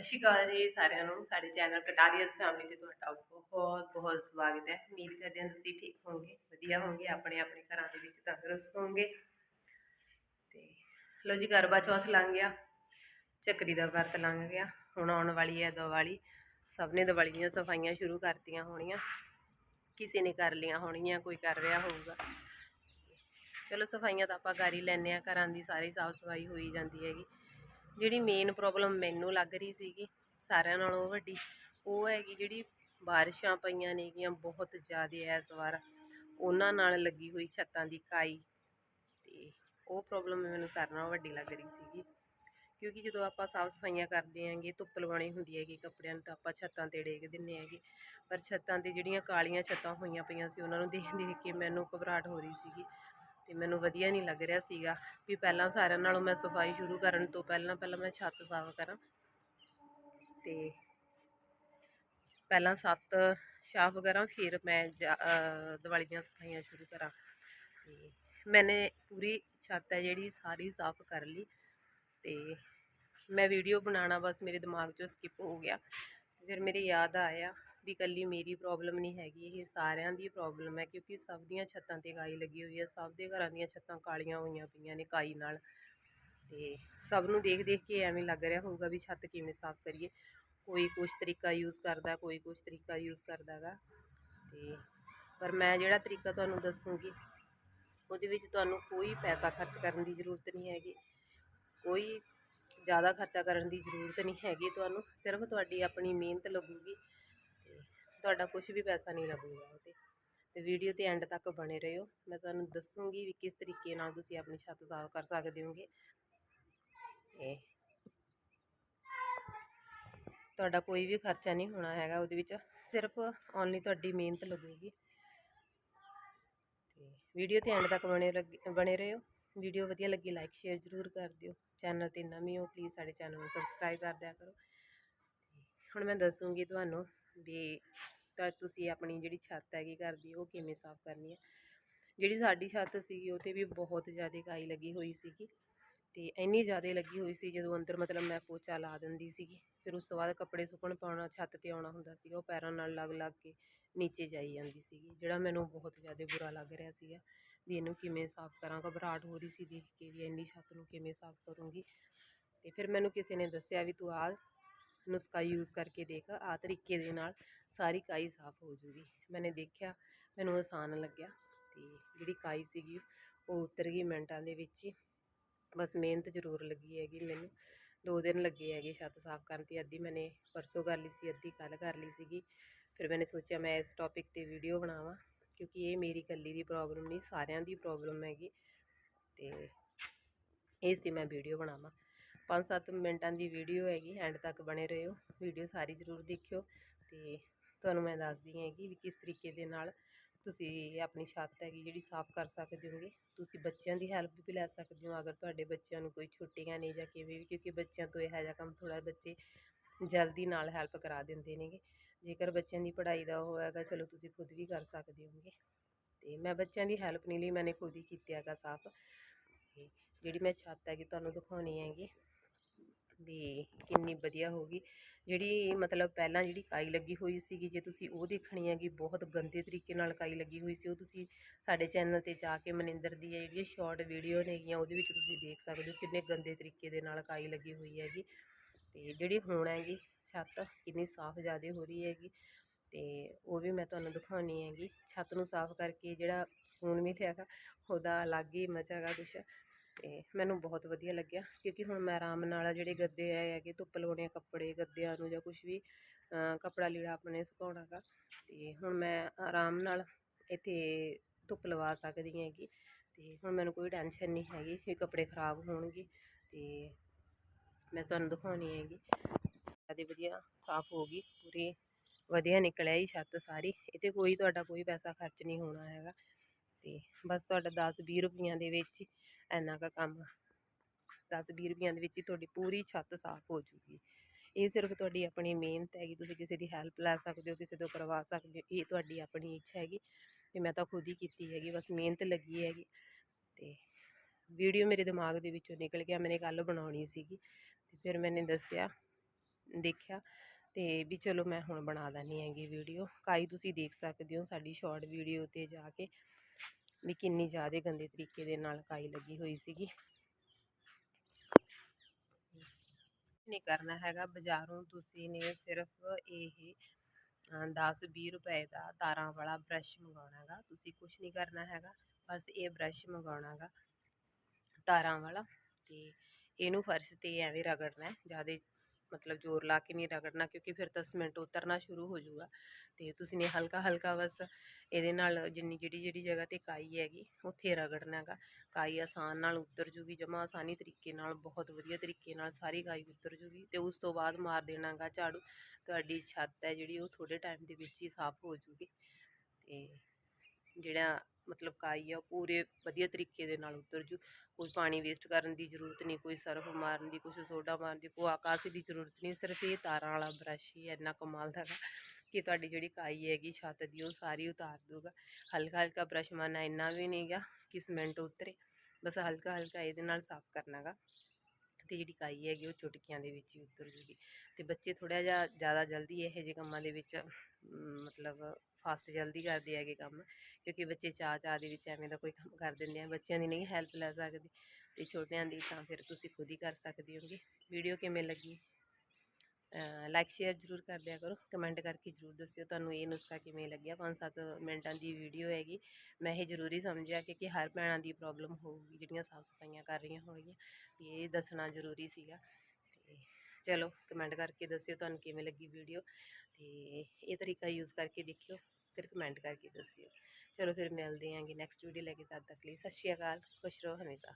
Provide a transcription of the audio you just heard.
ਸਤਿ ਸ਼੍ਰੀ ਅਕਾਲ ਜੀ ਸਾਰਿਆਂ ਨੂੰ, ਸਾਡੇ ਚੈਨਲ ਕਟਾਰੀਅਸ ਫੈਮਿਲੀ ਤੇ ਤੁਹਾਡਾ ਬਹੁਤ ਬਹੁਤ ਸਵਾਗਤ ਹੈ। ਉਮੀਦ ਕਰਦੇ ਹਾਂ ਤੁਸੀਂ ਠੀਕ ਹੋਵੋਗੇ, ਵਧੀਆ ਹੋਵੋਗੇ, ਆਪਣੇ ਆਪਣੇ ਘਰਾਂ ਦੇ ਵਿੱਚ ਤੰਦਰੁਸਤ ਹੋਵੋਗੇ। ਤੇ ਲੋ ਜੀ ਕਰਵਾ ਚੌਥ ਲੰਘ ਗਿਆ, ਚੱਕਰੀ ਦਾ ਵਰਤ ਲੰਘ ਗਿਆ, ਹੁਣ ਆਉਣ ਵਾਲੀ ਹੈ ਦੀਵਾਲੀ। ਸਭ ਨੇ ਦੀਵਾਲੀ ਦੀਆਂ ਸਫਾਈਆਂ ਸ਼ੁਰੂ ਕਰਤੀਆਂ ਹੋਣੀਆਂ। ਕਿਸੇ ਨੇ ਕਰ ਲਈਆਂ ਹੋਣੀਆਂ, ਕੋਈ ਕਰ ਰਿਹਾ ਹੋਊਗਾ। ਚਲੋ ਸਫਾਈਆਂ ਤਾਂ ਆਪਾਂ ਕਰ ਹੀ ਲੈਂਦੇ ਆ ਘਰਾਂ ਦੀ ਸਾਰੀ ਸਾਫ਼ ਸਫ਼ਾਈ ਹੋਈ ਜਾਂਦੀ ਹੈਗੀ। ਜਿਹੜੀ ਮੇਨ ਪ੍ਰੋਬਲਮ ਮੈਨੂੰ ਲੱਗ ਰਹੀ ਸੀਗੀ, ਸਾਰਿਆਂ ਨਾਲੋਂ ਵੱਡੀ, ਉਹ ਹੈਗੀ ਜਿਹੜੀ ਬਾਰਿਸ਼ਾਂ ਪਈਆਂ ਨੇਗੀਆਂ ਬਹੁਤ ਜ਼ਿਆਦਾ ਇਸ ਵਾਰ। ਉਹਨਾਂ ਨਾਲ ਲੱਗੀ ਹੋਈ ਛੱਤਾਂ ਦੀ ਕਾਈ। ਤੇ ਉਹ ਪ੍ਰੋਬਲਮ ਮੈਨੂੰ ਸਾਰਿਆਂ ਨਾਲੋਂ ਵੱਡੀ ਲੱਗ ਰਹੀ ਸੀਗੀ। ਕਿਉਂਕਿ ਜਦੋਂ ਆਪਾਂ ਸਾਫ਼ ਸਫਾਈਆਂ ਕਰਦੇ ਆਂਗੇ, ਧੁੱਪ ਲਵਾਉਣੀ ਹੁੰਦੀ ਹੈਗੀ ਕੱਪੜਿਆਂ ਨੂੰ ਤਾਂ ਆਪਾਂ ਛੱਤਾਂ ਤੇ ਡੇਗ ਦਿੰਨੇ ਹੈਗੇ। ਪਰ ਛੱਤਾਂ ਤੇ ਜਿਹੜੀਆਂ ਕਾਲੀਆਂ ਛੱਤਾਂ ਹੋਈਆਂ ਪਈਆਂ ਸੀ, ਉਹਨਾਂ ਨੂੰ ਦੇਖ ਦੇਖ ਕੇ ਮੈਨੂੰ ਘਬਰਾਹਟ ਹੋ ਰਹੀ ਸੀਗੀ। ਤੇ ਮੈਨੂੰ ਵਧੀਆ ਨਹੀਂ ਲੱਗ ਰਿਹਾ ਸੀਗਾ ਵੀ ਪਹਿਲਾਂ ਸਾਰਿਆਂ ਨਾਲੋਂ ਮੈਂ ਸਫ਼ਾਈ ਸ਼ੁਰੂ ਕਰਨ ਤੋਂ ਪਹਿਲਾਂ ਪਹਿਲਾਂ ਮੈਂ ਛੱਤ ਸਾਫ਼ ਕਰਾਂ। ਤੇ ਪਹਿਲਾਂ ਛੱਤ ਸਾਫ਼ ਕਰਾਂ, ਫਿਰ ਮੈਂ ਦੀਵਾਲੀ ਦੀਆਂ ਸਫਾਈਆਂ ਸ਼ੁਰੂ ਕਰਾਂ। ਤੇ ਮੈਨੇ ਪੂਰੀ ਛੱਤ ਹੈ ਜਿਹੜੀ ਸਾਰੀ ਸਾਫ਼ ਕਰ ਲਈ ਤੇ ਮੈਂ ਵੀਡੀਓ ਬਣਾਉਣਾ ਬਸ ਮੇਰੇ ਦਿਮਾਗ 'ਚੋਂ ਸਕਿਪ ਹੋ ਗਿਆ। ਫਿਰ ਮੇਰੇ ਯਾਦ ਆਇਆ ਵੀ ਇਕੱਲੀ ਮੇਰੀ ਪ੍ਰੋਬਲਮ ਨਹੀਂ ਹੈਗੀ, ਇਹ ਸਾਰਿਆਂ ਦੀ ਪ੍ਰੋਬਲਮ ਹੈ, ਕਿਉਂਕਿ ਸਭ ਦੀਆਂ ਛੱਤਾਂ ਤੇ ਕਾਈ ਲੱਗੀ ਹੋਈ ਹੈ, ਸਭ ਦੇ ਘਰਾਂ ਦੀਆਂ ਛੱਤਾਂ ਕਾਲੀਆਂ ਹੋਈਆਂ ਪਈਆਂ ਨੇ ਕਾਈ ਨਾਲ। ਤੇ ਸਭ ਨੂੰ ਦੇਖ ਦੇਖ ਕੇ ਐਵੇਂ ਲੱਗ ਰਿਹਾ ਹੋਊਗਾ ਵੀ ਛੱਤ ਕਿਵੇਂ ਸਾਫ਼ ਕਰੀਏ। ਕੋਈ ਕੁਛ ਤਰੀਕਾ ਯੂਜ਼ ਕਰਦਾ, ਕੋਈ ਕੁਛ ਤਰੀਕਾ ਯੂਜ਼ ਕਰਦਾ ਗਾ। ਤੇ ਪਰ ਮੈਂ ਜਿਹੜਾ ਤਰੀਕਾ ਤੁਹਾਨੂੰ ਦੱਸੂਗੀ, ਉਹਦੇ ਵਿੱਚ ਤੁਹਾਨੂੰ ਕੋਈ ਪੈਸਾ ਖਰਚ ਕਰਨ ਦੀ ਜ਼ਰੂਰਤ ਨਹੀਂ ਹੈਗੀ। ਕੋਈ ਜ਼ਿਆਦਾ ਖਰਚਾ ਕਰਨ ਦੀ ਜ਼ਰੂਰਤ ਨਹੀਂ ਹੈਗੀ ਤੁਹਾਨੂੰ, ਸਿਰਫ ਤੁਹਾਡੀ ਆਪਣੀ ਮਿਹਨਤ ਲੱਗੂਗੀ। ਤੁਹਾਡਾ ਕੁਝ ਵੀ ਪੈਸਾ ਨਹੀਂ ਲੱਗੂਗਾ ਉਹ 'ਤੇ ਵੀਡੀਓ ਤੇ ਐਂਡ ਤੱਕ ਬਣੇ ਰਹੋ। ਮੈਂ ਤੁਹਾਨੂੰ ਦੱਸੂਗੀ ਵੀ ਕਿਸ ਤਰੀਕੇ ਨਾਲ ਤੁਸੀਂ ਆਪਣੀ ਛੱਤ ਸਾਫ਼ ਕਰ ਸਕਦੇ ਹੋਗੇ। ਤੇ ਤੁਹਾਡਾ ਕੋਈ ਵੀ ਖਰਚਾ ਨਹੀਂ ਹੋਣਾ ਹੈਗਾ ਉਹਦੇ ਵਿੱਚ। ਸਿਰਫ ਓਨਲੀ ਤੁਹਾਡੀ ਮਿਹਨਤ ਲੱਗੂਗੀ। ਤੇ ਵੀਡੀਓ ਤੇ ਐਂਡ ਤੱਕ ਬਣੇ ਲੱਗੇ- ਬਣੇ ਰਹੋ। ਵੀਡੀਓ ਵਧੀਆ ਲੱਗੀ ਲਾਈਕ ਸ਼ੇਅਰ ਜ਼ਰੂਰ ਕਰ ਦਿਓ। ਚੈਨਲ ਤੇ ਨਵੇਂ ਹੋ ਪਲੀਜ਼ ਸਾਡੇ ਚੈਨਲ ਨੂੰ ਸਬਸਕ੍ਰਾਈਬ ਕਰ ਦਿਆ ਕਰੋ। ਤੇ ਹੁਣ ਮੈਂ ਦੱਸੂਗੀ ਤੁਹਾਨੂੰ ਵੀ ਤਾਂ ਤੁਸੀਂ ਆਪਣੀ ਜਿਹੜੀ ਛੱਤ ਹੈਗੀ ਘਰ ਦੀ, ਉਹ ਕਿਵੇਂ ਸਾਫ਼ ਕਰਨੀ ਹੈ? ਜਿਹੜੀ ਸਾਡੀ ਛੱਤ ਸੀਗੀ, ਉਹ 'ਤੇ ਵੀ ਬਹੁਤ ਜ਼ਿਆਦਾ ਕਾਈ ਲੱਗੀ ਹੋਈ ਸੀਗੀ ਤੇ ਇੰਨੀ ਜ਼ਿਆਦਾ ਲੱਗੀ ਹੋਈ ਸੀ, ਜਦੋਂ ਅੰਦਰ ਮਤਲਬ ਮੈਂ ਪੋਚਾ ਲਾ ਦਿੰਦੀ ਸੀਗੀ, ਫਿਰ ਉਸ ਤੋਂ ਬਾਅਦ ਕੱਪੜੇ ਸੁੱਕਣ ਪਾਉਣਾ, ਛੱਤ ਤੇ ਆਉਣਾ ਹੁੰਦਾ ਸੀਗਾ, ਉਹ ਪੈਰਾਂ ਨਾਲ ਲੱਗ ਲੱਗ ਕੇ ਨੀਚੇ ਜਾਈ ਜਾਂਦੀ ਸੀਗੀ, ਜਿਹੜਾ ਮੈਨੂੰ ਬਹੁਤ ਜ਼ਿਆਦਾ ਬੁਰਾ ਲੱਗ ਰਿਹਾ ਸੀਗਾ ਵੀ ਇਹਨੂੰ ਕਿਵੇਂ ਸਾਫ਼ ਕਰਾਂ, ਘਬਰਾਹਟ ਹੋ ਰਹੀ ਸੀ ਦੇਖ ਕੇ ਵੀ ਇੰਨੀ ਛੱਤ ਨੂੰ ਕਿਵੇਂ ਸਾਫ਼ ਕਰੂੰਗੀ। ਤੇ ਫਿਰ ਮੈਨੂੰ ਕਿਸੇ ਨੇ ਦੱਸਿਆ ਵੀ ਤੂੰ ਆ ਨੁਸਖਾ ਯੂਜ਼ ਕਰਕੇ ਦੇਖ, ਆਹ ਤਰੀਕੇ ਦੇ ਨਾਲ ਸਾਰੀ ਕਾਈ ਸਾਫ਼ ਹੋ ਜੂਗੀ। ਮੈਨੇ ਦੇਖਿਆ, ਮੈਨੂੰ ਆਸਾਨ ਲੱਗਿਆ ਤੇ ਜਿਹੜੀ ਕਾਈ ਸੀਗੀ, ਉਹ ਉਤਰ ਗਈ ਮਿੰਟਾਂ ਦੇ ਵਿੱਚ ਹੀ। ਬਸ ਮਿਹਨਤ ਜ਼ਰੂਰ ਲੱਗੀ ਹੈਗੀ ਮੈਨੂੰ। ਦੋ ਦਿਨ ਲੱਗੇ ਹੈਗੇ ਛੱਤ ਸਾਫ਼ ਕਰਨ ਤੇ, ਅੱਧੀ ਮੈਨੇ ਪਰਸੋਂ ਕਰ ਲਈ ਸੀ, ਅੱਧੀ ਕੱਲ ਕਰ ਲਈ ਸੀਗੀ। ਫਿਰ ਮੈਨੇ ਸੋਚਿਆ ਮੈਂ ਇਸ ਟੌਪਿਕ ਤੇ ਵੀਡੀਓ ਬਣਾਵਾਂ, ਕਿਉਂਕਿ ਇਹ ਮੇਰੀ ਇਕੱਲੀ ਦੀ ਪ੍ਰੋਬਲਮ ਨਹੀਂ, ਸਾਰਿਆਂ ਦੀ ਪ੍ਰੋਬਲਮ ਹੈਗੀ ਤੇ ਇਸ ਤੇ ਮੈਂ ਵੀਡੀਓ ਬਣਾਵਾਂ। 5-7 ਮਿੰਟਾਂ ਦੀ ਵੀਡੀਓ ਹੈਗੀ ਐਂਡ ਤੱਕ ਬਣੇ ਰਹੋ। ਵੀਡੀਓ ਸਾਰੀ ਜ਼ਰੂਰ ਦੇਖਿਓ ਤੇ ਤੁਹਾਨੂੰ ਮੈਂ ਦੱਸਦੀ ਹੈਗੀ ਵੀ ਕਿਸ ਤਰੀਕੇ ਦੇ ਨਾਲ ਤੁਸੀਂ ਆਪਣੀ ਛੱਤ ਹੈਗੀ ਜਿਹੜੀ ਸਾਫ਼ ਕਰ ਸਕਦੇ ਹੋਗੇ। ਤੁਸੀਂ ਬੱਚਿਆਂ ਦੀ ਹੈਲਪ ਵੀ ਲੈ ਸਕਦੇ ਹੋ, ਅਗਰ ਤੁਹਾਡੇ ਬੱਚਿਆਂ ਨੂੰ ਕੋਈ ਛੁੱਟੀਆਂ ਨੇ ਜਾਂ ਕਿਵੇਂ ਵੀ, ਕਿਉਂਕਿ ਬੱਚਿਆਂ ਤੋਂ ਇਹੋ ਜਿਹਾ ਕੰਮ ਥੋੜ੍ਹਾ ਬੱਚੇ ਜਲਦੀ ਨਾਲ ਹੈਲਪ ਕਰਾ ਦਿੰਦੇ ਨੇਗੇ। ਜੇਕਰ ਬੱਚਿਆਂ ਦੀ ਪੜ੍ਹਾਈ ਦਾ ਉਹ ਹੈਗਾ, ਚਲੋ ਤੁਸੀਂ ਖੁਦ ਵੀ ਕਰ ਸਕਦੇ ਹੋਗੇ। ਤੇ ਮੈਂ ਬੱਚਿਆਂ ਦੀ ਹੈਲਪ ਨਹੀਂ ਲਈ, ਮੈਨੇ ਖੁਦ ਹੀ ਕੀਤਾ ਹੈਗਾ ਸਾਫ਼। ਤੇ ਜਿਹੜੀ ਮੈਂ ਛੱਤ ਹੈਗੀ, ਤੁਹਾਨੂੰ ਦਿਖਾਉਣੀ ਹੈਗੀ। ਵੀ ਕਿੰਨੀ ਵਧੀਆ ਹੋ ਗਈ। ਜਿਹੜੀ ਮਤਲਬ ਪਹਿਲਾਂ ਜਿਹੜੀ ਕਾਈ ਲੱਗੀ ਹੋਈ ਸੀਗੀ, ਜੇ ਤੁਸੀਂ ਉਹ ਦੇਖਣੀ ਹੈਗੀ, ਬਹੁਤ ਗੰਦੇ ਤਰੀਕੇ ਨਾਲ ਕਾਈ ਲੱਗੀ ਹੋਈ ਸੀ, ਉਹ ਤੁਸੀਂ ਸਾਡੇ ਚੈਨਲ ਤੇ ਜਾ ਕੇ ਮਨਿੰਦਰ ਦੀ ਹੈ ਜਿਹੜੀ ਸ਼ਾਰਟ ਵੀਡੀਓ ਨੇਗੀਆਂ ਉਹਦੇ ਵਿੱਚ ਤੁਸੀਂ ਦੇਖ ਸਕਦੇ ਹੋ ਕਿੰਨੇ ਗੰਦੇ ਤਰੀਕੇ ਦੇ ਨਾਲ ਕਾਈ ਲੱਗੀ ਹੋਈ ਹੈਗੀ। ਤੇ ਜਿਹੜੀ ਹੁਣ ਹੈਗੀ, ਛੱਤ ਕਿੰਨੀ ਸਾਫ਼ ਜ਼ਿਆਦਾ ਹੋ ਰਹੀ ਹੈਗੀ। ਤੇ ਉਹ ਵੀ ਮੈਂ ਤੁਹਾਨੂੰ ਦਿਖਾਉਣੀ ਹੈਗੀ। ਛੱਤ ਨੂੰ ਸਾਫ਼ ਕਰਕੇ ਜਿਹੜਾ ਸਕੂਨ ਮਿਲਿਆਗਾ ਉਹਦਾ ਅਲੱਗ ਹੀ ਮਜ਼ਾ ਹੈਗਾ ਕੁਛ। ਤੇ ਮੈਨੂੰ ਬਹੁਤ ਵਧੀਆ ਲੱਗਿਆ, ਕਿਉਂਕਿ ਹੁਣ ਮੈਂ ਆਰਾਮ ਨਾਲ ਜਿਹੜੇ ਗੱਦੇ ਆਏ ਹੈਗੇ ਧੁੱਪ ਲਾਉਣੇ ਕੱਪੜੇ, ਗੱਦਿਆਂ ਨੂੰ ਜਾਂ ਕੁਛ ਵੀ ਕੱਪੜਾ ਲੀੜਾ ਆਪਣੇ ਸੁਕਾਉਣਾ ਗਾ ਤੇ ਹੁਣ ਮੈਂ ਆਰਾਮ ਨਾਲ ਇੱਥੇ ਧੁੱਪ ਲਵਾ ਸਕਦੀ ਹੈਗੀ, ਤੇ ਹੁਣ ਮੈਨੂੰ ਕੋਈ ਟੈਨਸ਼ਨ ਨਹੀਂ ਹੈਗੀ ਕਿ ਕੱਪੜੇ ਖਰਾਬ ਹੋਣਗੇ, ਤੇ ਮੈਂ ਤੁਹਾਨੂੰ ਦਿਖਾਉਣੀ ਹੈਗੀ। ਜ਼ਿਆਦਾ ਵਧੀਆ ਸਾਫ਼ ਹੋ ਗਈ, ਪੂਰੀ ਵਧੀਆ ਨਿਕਲਿਆ ਹੀ ਛੱਤ ਸਾਰੀ ਇਹ 'ਤੇ ਕੋਈ ਤੁਹਾਡਾ ਕੋਈ ਪੈਸਾ ਖਰਚ ਨਹੀਂ ਹੋਣਾ ਹੈਗਾ। ਤੇ ਬਸ ਤੁਹਾਡਾ 10 20 ਰੁਪਈਆਂ ਦੇ ਵਿੱਚ ਹੀ ਇੰਨਾ ਕੁ ਕੰਮ 10 20 ਰੁਪਈਆਂ ਦੇ ਵਿੱਚ ਹੀ ਤੁਹਾਡੀ ਪੂਰੀ ਛੱਤ ਸਾਫ਼ ਹੋ ਜੂਗੀ। ਇਹ ਸਿਰਫ ਤੁਹਾਡੀ ਆਪਣੀ ਮਿਹਨਤ ਹੈਗੀ, ਤੁਸੀਂ ਕਿਸੇ ਦੀ ਹੈਲਪ ਲੈ ਸਕਦੇ ਹੋ, ਕਿਸੇ ਤੋਂ ਕਰਵਾ ਸਕਦੇ ਹੋ, ਇਹ ਤੁਹਾਡੀ ਆਪਣੀ ਇੱਛਾ ਹੈਗੀ ਤੇ ਮੈਂ ਤਾਂ ਖੁਦ ਹੀ ਕੀਤੀ ਹੈਗੀ, ਬਸ ਮਿਹਨਤ ਲੱਗੀ ਹੈਗੀ ਤੇ ਵੀਡੀਓ ਮੇਰੇ ਦਿਮਾਗ ਦੇ ਵਿੱਚੋਂ ਨਿਕਲ ਗਿਆ, ਮੈਨੇ ਕੱਲ ਬਣਾਉਣੀ ਸੀਗੀ ਤੇ ਫਿਰ ਮੈਨੇ ਦੱਸਿਆ, ਦੇਖਿਆ ਤੇ ਵੀ ਚਲੋ ਮੈਂ ਹੁਣ ਬਣਾ ਦਿੰਨੀ ਹੈਗੀ ਵੀਡੀਓ। ਕਾਈ ਤੁਸੀਂ ਦੇਖ ਸਕਦੇ ਹੋ ਸਾਡੀ ਸ਼ਾਰਟ ਵੀਡੀਓ ਤੇ ਜਾ ਕੇ। ਵੀ ਕਿੰਨੀ ਜ਼ਿਆਦਾ ਗੰਦੇ ਤਰੀਕੇ ਦੇ ਨਾਲ ਕਾਈ ਲੱਗੀ ਹੋਈ ਸੀਗੀ। ਨਹੀਂ ਕਰਨਾ ਹੈਗਾ ਬਾਜ਼ਾਰੋਂ, ਤੁਸੀਂ ਨੇ ਸਿਰਫ ਇਹ 10-20 ਰੁਪਏ ਦਾ ਤਾਰਾਂ ਵਾਲਾ ਬ੍ਰਸ਼ ਮੰਗਾਉਣਾ ਹੈਗਾ। ਤੁਸੀਂ ਕੁਝ ਨਹੀਂ ਕਰਨਾ ਹੈਗਾ, ਬਸ ਇਹ ਬ੍ਰਸ਼ ਮੰਗਾਉਣਾ ਹੈਗਾ ਤਾਰਾਂ ਵਾਲਾ ਤੇ ਇਹਨੂੰ ਫਰਸ਼ ਤੇ ਐਵੇਂ ਰਗੜਨਾ, ਜ਼ਿਆਦਾ ਮਤਲਬ ਜ਼ੋਰ ਲਾ ਕੇ ਨਹੀਂ ਰਗੜਨਾ ਕਿਉਂਕਿ ਫਿਰ ਤਾਂ ਸਮੈਂਟ ਉਤਰਨਾ ਸ਼ੁਰੂ ਹੋ ਜਾਊਗਾ। ਤੇ ਤੁਸੀਂ ਨੇ ਹਲਕਾ ਹਲਕਾ ਬਸ ਇਹਦੇ ਨਾਲ ਜਿੰਨੀ ਜਿਹੜੀ ਜਿਹੜੀ ਜਗ੍ਹਾ ਤੇ ਕਾਈ ਹੈਗੀ, ਉੱਥੇ ਰਗੜਨਾ ਹੈਗਾ। ਕਾਈ ਆਸਾਨ ਨਾਲ ਉਤਰ ਜੂਗੀ, ਜਮਾ ਆਸਾਨੀ ਤਰੀਕੇ ਨਾਲ, ਬਹੁਤ ਵਧੀਆ ਤਰੀਕੇ ਨਾਲ ਸਾਰੀ ਕਾਈ ਉਤਰ ਜੂਗੀ ਤੇ ਉਸ ਤੋਂ ਬਾਅਦ ਮਾਰ ਦੇਣਾਗਾ ਝਾੜੂ। ਤੁਹਾਡੀ ਛੱਤ ਹੈ ਜਿਹੜੀ ਉਹ ਥੋੜੇ ਟਾਈਮ ਦੇ ਵਿੱਚ ਹੀ ਸਾਫ਼ ਹੋ ਜੂਗੀ। ਤੇ ਜਿਹੜਾ ਮਤਲਬ ਕਾਈ ਆ, ਉਹ ਪੂਰੇ ਵਧੀਆ ਤਰੀਕੇ ਦੇ ਨਾਲ ਉਤਰ ਜੂ। ਕੋਈ ਪਾਣੀ ਵੇਸਟ ਕਰਨ ਦੀ ਜ਼ਰੂਰਤ ਨਹੀਂ, ਕੋਈ ਸਰਫ ਮਾਰਨ ਦੀ, ਕੁਛ ਸੋਡਾ ਮਾਰਨ ਦੀ, ਕੋਈ ਆਕਾਸੀ ਦੀ ਜ਼ਰੂਰਤ ਨਹੀਂ, ਸਿਰਫ ਇਹ ਤਾਰਾਂ ਵਾਲਾ ਬ੍ਰਸ਼ ਹੀ ਇੰਨਾ ਕਮਾਲ ਦਾ ਹੈਗਾ ਕਿ ਤੁਹਾਡੀ ਜਿਹੜੀ ਕਾਈ ਹੈਗੀ ਛੱਤ ਦੀ, ਉਹ ਸਾਰੀ ਉਤਾਰ ਦੂਗਾ ਹਲਕਾ ਹਲਕਾ ਬ੍ਰਸ਼ ਮਾਰਨਾ ਇੰਨਾ ਵੀ ਨਹੀਂ ਗਾ ਕਿ ਸਮੈਂਟ ਉਤਰੇ। ਬਸ ਹਲਕਾ ਹਲਕਾ ਇਹਦੇ ਨਾਲ ਸਾਫ਼ ਕਰਨਾਗਾ ਤੇ ਜਿਹੜੀ ਕਾਈ ਹੈਗੀ, ਉਹ ਚੁਟਕੀਆਂ ਦੇ ਵਿੱਚ ਹੀ ਉਤਰ ਜੂਗੀ। ਤੇ ਬੱਚੇ ਥੋੜਾ ਜਿਹਾ ਜ਼ਿਆਦਾ ਜਲਦੀ ਇਹੋ ਜਿਹੇ ਕੰਮਾਂ ਦੇ ਵਿੱਚ ਮਤਲਬ ਫਾਸਟ ਜਲਦੀ ਕਰਦੇ ਹੈਗੇ ਕੰਮ, ਕਿਉਂਕਿ ਬੱਚੇ ਚਾਅ ਚਾਅ ਦੇ ਵਿੱਚ ਐਵੇਂ ਦਾ ਕੋਈ ਕੰਮ ਕਰ ਦਿੰਦੇ ਆ, ਬੱਚਿਆਂ ਦੀ ਨਹੀਂ ਹੈਲਪ ਲੈ ਸਕਦੇ ਤੇ ਛੋਟਿਆਂ ਦੀ ਤਾਂ ਫਿਰ ਤੁਸੀਂ ਖੁਦ ਹੀ ਕਰ ਸਕਦੇ ਹੋਗੇ ਵੀਡੀਓ ਕਿਵੇਂ ਲੱਗੀ? ਲਾਈਕ ਸ਼ੇਅਰ ਜ਼ਰੂਰ ਕਰ ਦਿਆ ਕਰੋ ਕਮੈਂਟ ਕਰਕੇ ਜ਼ਰੂਰ ਦੱਸਿਓ ਤੁਹਾਨੂੰ ਇਹ ਨੁਸਖਾ ਕਿਵੇਂ ਲੱਗਿਆ। 5-7 ਮਿੰਟਾਂ ਦੀ ਵੀਡੀਓ ਹੈਗੀ, ਮੈਂ ਇਹ ਜ਼ਰੂਰੀ ਸਮਝਿਆ ਕਿ ਕਿ ਹਰ ਭੈਣਾਂ ਦੀ ਪ੍ਰੋਬਲਮ ਹੋਊਗੀ, ਜਿਹੜੀਆਂ ਸਾਫ਼ ਸਫਾਈਆਂ ਕਰ ਰਹੀਆਂ ਹੋਣਗੀਆਂ ਵੀ ਇਹ ਦੱਸਣਾ ਜ਼ਰੂਰੀ ਸੀਗਾ। ਚਲੋ ਕਮੈਂਟ ਕਰਕੇ ਦੱਸਿਓ ਤੁਹਾਨੂੰ ਕਿਵੇਂ ਲੱਗੀ ਵੀਡੀਓ ਤੇ ਇਹ ਤਰੀਕਾ ਯੂਜ਼ ਕਰਕੇ ਦੇਖਿਓ, ਫਿਰ ਕਮੈਂਟ ਕਰਕੇ ਦੱਸਿਓ। ਚਲੋ ਫਿਰ ਮਿਲਦੇ ਆਂਗੇ ਨੈਕਸਟ ਵੀਡੀਓ ਲੈ ਕੇ, ਤਦ ਤੱਕ ਲਈ ਸਤਿ ਸ਼੍ਰੀ ਅਕਾਲ, ਖੁਸ਼ ਰਹੋ, ਹਮੇਸ਼ਾ।